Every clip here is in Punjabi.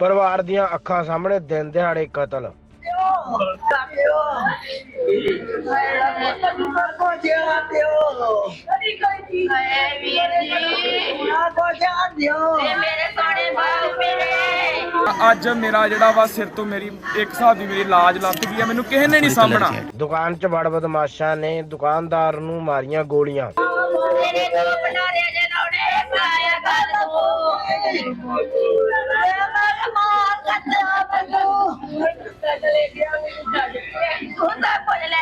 ਪਰਿਵਾਰ ਦੀਆਂ ਅੱਖਾਂ ਸਾਹਮਣੇ ਦਿਨ ਦਿਹਾੜੇ ਕਤਲ। ਮੇਰੇ ਸੋਹਣੇ ਬਾਪ ਮੇਰੇ ਅੱਜ ਮੇਰਾ ਜਿਹੜਾ ਵਾ ਸਿਰ ਤੋਂ ਮੇਰੀ ਇੱਕ ਹਿਸਾਬ ਦੀ ਮੇਰੀ ਲਾਜ ਲੱਥ ਗਈ ਆ ਮੈਨੂੰ ਕਿਸੇ ਨੇ ਨਹੀਂ ਸਾਂਭਣਾ। ਦੁਕਾਨ 'ਚ ਵੜ ਬਦਮਾਸ਼ਾਂ ਨੇ ਦੁਕਾਨਦਾਰ ਨੂੰ ਮਾਰੀਆਂ ਗੋਲੀਆਂ। ਤੇਰੇ ਦੋ ਬਨਾਰੇ ਜੇ ਨੌੜੇ ਪਾਇਆ ਗੱਲ ਤੂੰ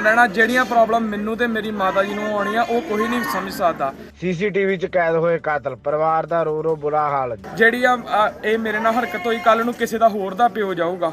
ਲੈਣਾ ਜਿਹੜੀਆਂ ਪ੍ਰੋਬਲਮ ਮੈਨੂੰ ਤੇ ਮੇਰੀ ਮਾਤਾ ਜੀ ਨੂੰ ਆਉਣੀਆਂ ਉਹ ਕੋਈ ਨਹੀਂ ਸਮਝ ਸਕਦਾ। ਸੀਸੀਟੀਵੀ 'ਚ ਕੈਦ ਹੋਏ ਕਾਤਲ ਪਰਿਵਾਰ ਦਾ ਰੋ ਰੋ ਬੁਰਾ ਹਾਲ। ਜਿਹੜੀ ਆ ਆ, ਇਹ ਮੇਰੇ ਨਾਲ ਹਰਕਤ ਹੋਈ ਕੱਲ ਨੂੰ ਕਿਸੇ ਦਾ ਹੋਰ ਦਾ ਪਿਓ ਜਾਊਗਾ।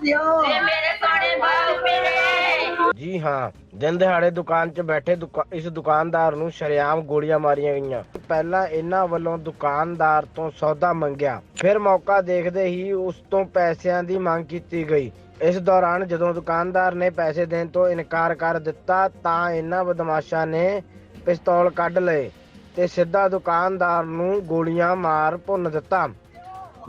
ਜੀ ਤੇ ਮੇਰੇ ਸੋਹਣੇ ਬਾਪ ਮੇਰੇ ਜੀ ਹਾਂ ਦਿਨ ਦਿਹਾੜੇ ਦੁਕਾਨ 'ਚ ਬੈਠੇ ਦੁਕਾ- ਇਸ ਦੁਕਾਨਦਾਰ ਨੂੰ ਸ਼ਰੇਆਮ ਗੋਲੀਆਂ ਮਾਰੀਆਂ ਗਈਆਂ। ਪਹਿਲਾਂ ਇਹਨਾਂ ਵੱਲੋਂ ਦੁਕਾਨਦਾਰ ਤੋਂ ਸੌਦਾ ਮੰਗਿਆ। ਫਿਰ ਮੌਕਾ ਦੇਖਦੇ ਹੀ ਉਸ ਤੋਂ ਪੈਸਿਆਂ ਦੀ ਮੰਗ ਕੀਤੀ ਗਈ। ਇਸ ਦੌਰਾਨ ਜਦੋਂ ਦੁਕਾਨਦਾਰ ਨੇ ਪੈਸੇ ਦੇਣ ਤੋਂ ਇਨਕਾਰ ਕਰ ਦਿੱਤਾ, ਤਾਂ ਇਹਨਾਂ ਬਦਮਾਸ਼ਾਂ ਨੇ ਪਿਸਤੌਲ ਕੱਢ ਲਏ ਤੇ ਸਿੱਧਾ ਦੁਕਾਨਦਾਰ ਨੂੰ ਗੋਲੀਆਂ ਮਾਰ ਭੁੰਨ ਦਿੱਤਾ।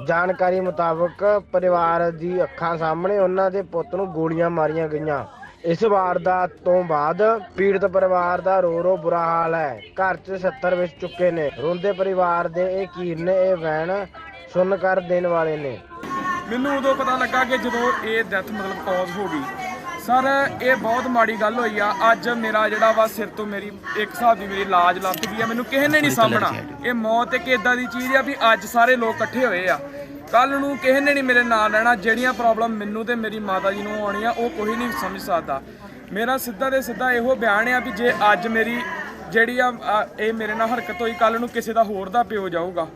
ਜਾਣਕਾਰੀ ਮੁਤਾਬਕ ਪਰਿਵਾਰ ਦੀ ਅੱਖਾਂ ਸਾਹਮਣੇ ਉਹਨਾਂ ਦੇ ਪੁੱਤ ਨੂੰ ਗੋਲੀਆਂ ਮਾਰੀਆਂ ਗਈਆਂ। ਇਸ ਵਾਰਦਾਤ ਤੋਂ ਬਾਅਦ ਪੀੜਤ ਪਰਿਵਾਰ ਦਾ ਰੋ ਰੋ ਬੁਰਾ ਹਾਲ ਹੈ। ਘਰ 'ਚ 70 ਵਿੱਚ ਚੁੱਕੇ ਨੇ। ਰੋਂਦੇ ਪਰਿਵਾਰ ਦੇ ਇਹ ਕੀਰ ਨੇ ਇਹ ਵੈਣ ਸੁਣ ਕਰ ਦੇਣ ਵਾਲੇ ਨੇ। ਮੈਨੂੰ ਉਦੋਂ ਪਤਾ ਲੱਗਾ ਕਿ ਜਦੋਂ ਇਹ ਡੈਥ ਮਤਲਬ ਕੌਜ਼ ਹੋ ਗਈ। ਸਰ ਇਹ ਬਹੁਤ ਮਾੜੀ ਗੱਲ ਹੋਈ ਆ। ਅੱਜ ਮੇਰਾ ਜਿਹੜਾ ਵਾ ਸਿਰ ਤੋਂ ਮੇਰੀ ਇੱਕ ਹਿਸਾਬ ਦੀ ਮੇਰੀ ਲਾਜ ਲੱਥ ਗਈ ਆ। ਮੈਨੂੰ ਕਿਸੇ ਨੇ ਨਹੀਂ ਸਾਂਭਣਾ। ਇਹ ਮੌਤ ਇੱਕ ਇਦਾਂ ਦੀ ਚੀਜ਼ ਆ ਵੀ ਅੱਜ ਸਾਰੇ ਲੋਕ ਇਕੱਠੇ ਹੋਏ ਆ। ਕੱਲ ਨੂੰ ਕਿਸੇ ਨੇ ਨਹੀਂ ਮੇਰੇ ਨਾਲ ਰਹਿਣਾ। ਜਿਹੜੀਆਂ ਪ੍ਰੋਬਲਮ ਮੈਨੂੰ ਤੇ ਮੇਰੀ ਮਾਤਾ ਜੀ ਨੂੰ ਆਉਣੀਆਂ ਉਹ ਕੋਈ ਨਹੀਂ ਸਮਝ ਸਕਦਾ। ਮੇਰਾ ਸਿੱਧਾ ਤੇ ਸਿੱਧਾ ਇਹੋ ਬਿਆਨ ਆ ਵੀ ਜੇ ਅੱਜ ਮੇਰੀ ਜਿਹੜੀ ਆ ਆ, ਇਹ ਮੇਰੇ ਨਾਲ ਹਰਕਤ ਹੋਈ ਕੱਲ ਨੂੰ ਕਿਸੇ ਦਾ ਹੋਰ ਦਾ ਪਿਓ ਜਾਊਗਾ।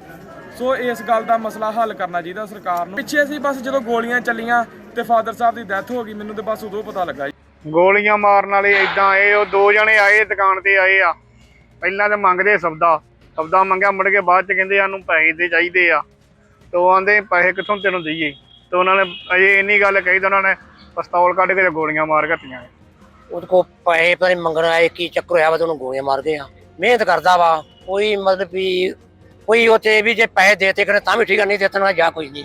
ਸੋ ਇਸ ਗੱਲ ਦਾ ਮਸਲਾ ਹੱਲ ਕਰਨਾ ਚਾਹੀਦਾ ਸਰਕਾਰ ਨੂੰ। ਪਿੱਛੇ ਅਸੀਂ ਬਸ ਜਦੋਂ ਗੋਲੀਆਂ ਚੱਲੀਆਂ ਤੇ ਫਾਦਰ ਸਾਹਿਬ ਦੀ ਡੈਥ ਹੋ ਗਈ ਮੈਨੂੰ ਤੇ ਬਸ ਉਦੋਂ ਪਤਾ ਲੱਗਾ ਜੀ। ਗੋਲੀਆਂ ਮਾਰਨ ਵਾਲੇ ਇਦਾਂ ਇਹ ਉਹ ਦੋ ਜਣੇ ਆਏ ਦੁਕਾਨ ਤੇ ਆਏ ਆ। ਪਹਿਲਾਂ ਤਾਂ ਮੰਗਦੇ ਸੌਦਾ ਸਬਦਾ ਮੰਗਿਆ ਮੁੜ ਕੇ ਬਾਅਦ ਚ ਕਹਿੰਦੇ ਸਾਨੂੰ ਪੈਸੇ ਦੇ ਚਾਹੀਦੇ ਆ। ਤੇ ਉਹ ਆਂਦੇ ਪੈਸੇ ਕਿੱਥੋਂ ਤੈਨੂੰ ਦਈਏ? ਤੇ ਉਹਨਾਂ ਨੇ ਅਜੇ ਇੰਨੀ ਗੱਲ ਕਹੀ ਤਾਂ ਉਹਨਾਂ ਨੇ ਪਿਸਤੌਲ ਕੱਢ ਕੇ ਤੇ ਗੋਲੀਆਂ ਮਾਰ ਘੱਟੀਆਂ ਉਹਦੇ ਕੋ ਪੈਸੇ ਪਤਾ ਨੀ ਮੰਗਣ ਆਏ ਕੀ ਚੱਕਰ ਹੋਇਆ ਵਾ ਤੇ ਉਹਨੂੰ ਗੋਲੀਆਂ ਮਾਰ ਗਏ ਆ। ਮਿਹਨਤ ਕਰਦਾ ਵਾ ਕੋਈ ਮਤਲਬ ਵੀ ਕੋਈ ਉੱਥੇ ਵੀ ਜੇ ਪੈਸੇ ਦੇਤੇ ਕਰੇ ਤਾਂ ਵੀ ਠੀਕ ਆ ਨਹੀਂ ਦੇਤਨ ਜਾ ਕੋਈ ਨਹੀਂ।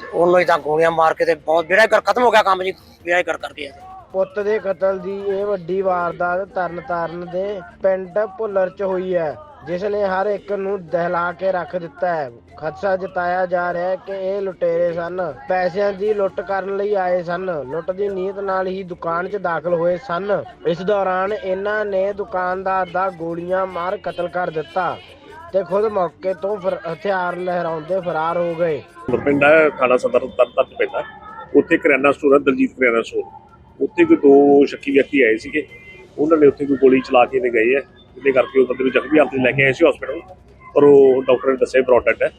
ਤੇ ਉਹਨੂੰ ਹੀ ਤਾਂ ਗੋਲੀਆਂ ਮਾਰ ਕੇ ਤੇ ਬਹੁਤ ਬੇੜਾ ਕਰ ਖਤਮ ਹੋ ਗਿਆ ਕੰਮ ਜੀ ਬੇੜਾ ਕਰ ਕਰਕੇ ਪੁੱਤ ਦੇ ਕਤਲ ਦੀ ਇਹ ਵੱਡੀ ਵਾਰਦਾਤ ਤਰਨਤਾਰਨ ਦੇ ਪਿੰਡ ਭੁੱਲਰ 'ਚ ਹੋਈ ਹੈ। ਜਿਸ ਨੇ ਹਰ ਇੱਕ ਨੂੰ ਦਹਿਲਾ ਕੇ ਰੱਖ ਦਿੱਤਾ ਹੈ। ਖਦਸ਼ਾ ਜਤਾਇਆ ਜਾ ਰਿਹਾ ਹੈ ਕਿ ਇਹ ਲੁਟੇਰੇ ਸਨ। ਪੈਸਿਆਂ ਦੀ ਲੁੱਟ ਕਰਨ ਲਈ ਆਏ ਸਨ। ਲੁੱਟ ਦੀ ਨੀਅਤ ਨਾਲ ਹੀ ਦੁਕਾਨ 'ਚ ਦਾਖਲ ਹੋਏ ਸਨ। ਇਸ ਦੌਰਾਨ ਇਹਨਾਂ ਨੇ ਦੁਕਾਨਦਾਰ ਦਾ ਗੋਲੀਆਂ ਮਾਰ ਕਤਲ ਕਰ ਦਿੱਤਾ ਤੇ ਖੁਦ ਮੌਕੇ ਤੋਂ ਹਥਿਆਰ ਲਹਿਰਾਉਂਦੇ ਫਰਾਰ ਹੋ ਗਏ। ਪਿੰਡ ਹੈ ਥਾਣਾ ਸਦਰ ਤਰਤਤ ਪੈਂਦਾ। ਉੱਥੇ ਕਰਿਆਨਾ ਸਟੋਰ ਹੈ, ਦਲਜੀਤ ਕਰਿਆਨਾ ਸਟੋਰ। ਉੱਥੇ ਕੋਈ ਦੋ ਸ਼ੱਕੀ ਵਿਅਕਤੀ ਆਏ ਸੀਗੇ। ਉਹਨਾਂ ਨੇ ਉੱਥੇ ਕੋਈ ਗੋਲੀ ਚਲਾ ਕੇ ਨੇ ਗਏ ਆ ਜਿਹਦੇ ਕਰਕੇ ਉਹ ਬੰਦੇ ਨੂੰ ਜ਼ਖਮੀ ਹਾਲਤ 'ਚ ਲੈ ਕੇ ਆਏ ਸੀ ਹਸਪੀਟਲ ਪਰ ਉਹ ਡਾਕਟਰ ਨੇ ਦੱਸਿਆ ਬ੍ਰੌਡਡ ਹੈ।